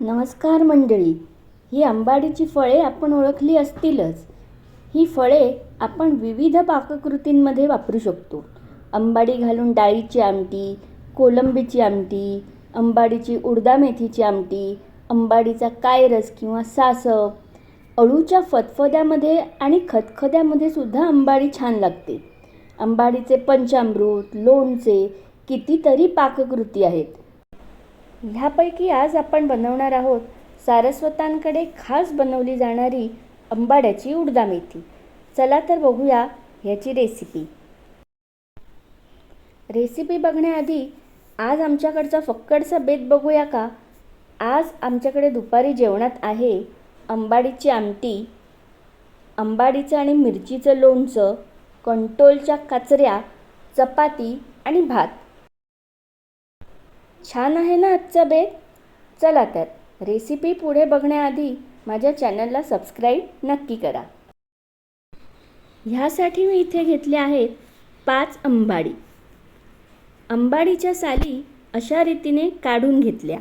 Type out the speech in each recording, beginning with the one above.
नमस्कार मंडळी. ही आंबाडीची फळे आपण ओळखली असतीलच. ही फळे आपण विविध पाककृतींमध्ये वापरू शकतो. अंबाडी घालून डाळीची आमटी कोलंबीची आमटी अंबाडीची उडदा मेथीची आमटी अंबाडीचा कायरस किंवा सासव अळूच्या फतफद्यामध्ये आणि खतखद्यामध्ये सुद्धा अंबाडी छान लागते. अंबाडीचे पंचामृत लोणचे कितीतरी पाककृती आहेत. ह्यापैकी आज आपण बनवणार आहोत सारस्वतांकडे खास बनवली जाणारी अंबाड्याची उडदा मेथी चला तर बघूया ह्याची रेसिपी रेसिपी बघण्याआधी आज आमच्याकडचा फक्कडचा बेत बघूया का? आज आमच्याकडे दुपारी जेवणात आहे अंबाडीची आमटी अंबाडीचं आणि मिरचीचं लोणचं कंटोलच्या काचऱ्या चपाती आणि भात. छान आहे ना आजचा बेत? चला तर रेसिपी पुढे बघण्याआधी माझ्या चॅनलला सबस्क्राईब नक्की करा. ह्यासाठी मी इथे घेतले आहेत पाच अंबाडी. अंबाडीच्या साली अशा रीतीने काढून घेतल्या.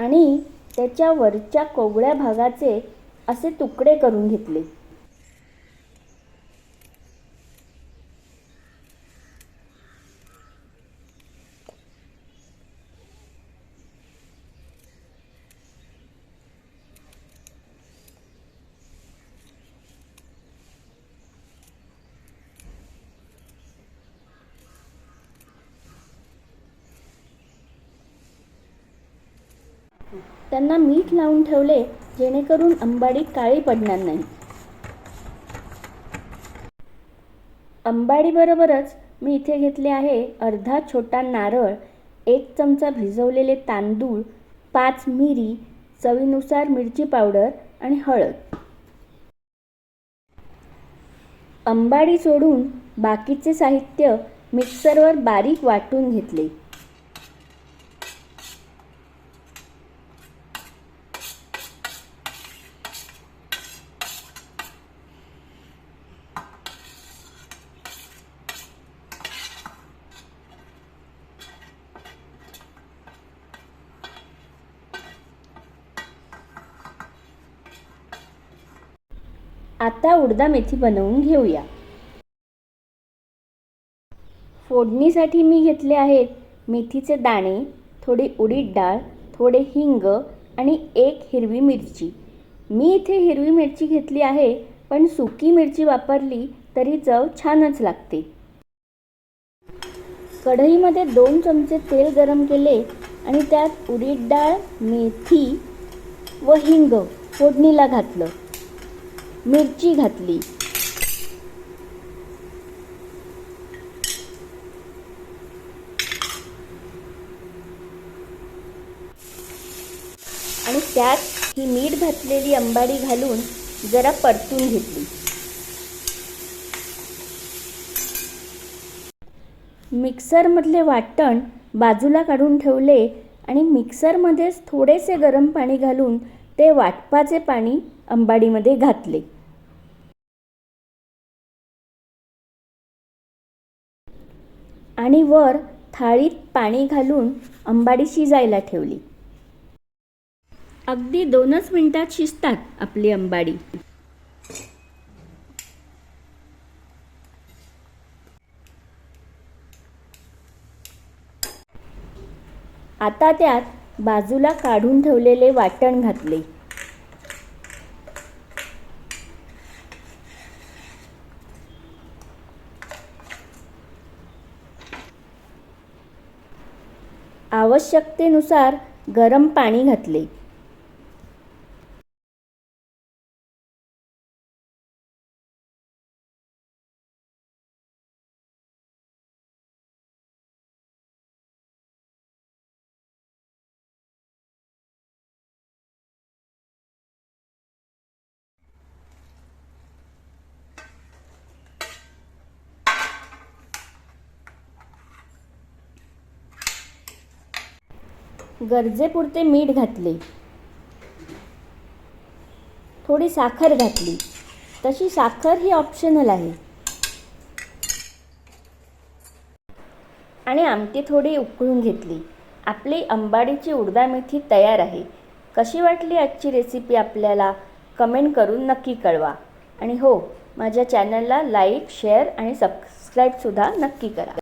आणि त्याच्या वरच्या कोवळ्या भागाचे असे तुकडे करून घेतले. त्यांना मीठ लावून ठेवले जेणेकरून अंबाडी काळी पडणार नाही. अंबाडीबरोबरच मी इथे घेतले आहे अर्धा छोटा नारळ एक चमचा भिजवलेले तांदूळ पाच मिरी चवीनुसार मिरची पावडर आणि हळद. अंबाडी सोडून बाकीचे साहित्य मिक्सरवर बारीक वाटून घेतले. आता उडदा मेथी बनवून घेऊया. फोडणीसाठी मी घेतले आहेत मेथीचे दाणे थोडी उडीद डाळ थोडे हिंग आणि एक हिरवी मिरची. मी इथे हिरवी मिरची घेतली आहे पण सुकी मिरची वापरली तरी चव छानच लागते. कढईमध्ये दोन चमचे तेल गरम केले आणि त्यात उडीद डाळ मेथी व हिंग फोडणीला घातलं. मिरची घातली. आणि त्यात ही मीठ घातलेली अंबाडी घालून जरा परतून घेतली. मिक्सरमधले वाटण बाजूला काढून ठेवले आणि मिक्सरमध्येच थोडेसे गरम पाणी घालून ते वाटपाचे पाणी अंबाडीमध्ये घातले. आणि वर थाळीत पाणी घालून अंबाडी शिजायला ठेवली. अगदी दोनच मिनिटात शिजतात आपली अंबाडी. आता त्यात बाजूला काढून ठेवलेले वाटण घातले. आवश्यकतेनुसार गरम पाणी घातले. गरजेपुरते मीठ घातले. थोडी साखर घातली. तशी साखर ही ऑप्शनल आहे. आणि आमटी थोडी उकळून घेतली. आपली अंबाडीची उडदा मेथी तयार आहे. कशी वाटली आजची रेसिपी आपल्याला? कमेंट करून नक्की कळवा. आणि हो माझ्या चॅनलला लाईक शेअर आणि सबस्क्राईबसुद्धा नक्की करा.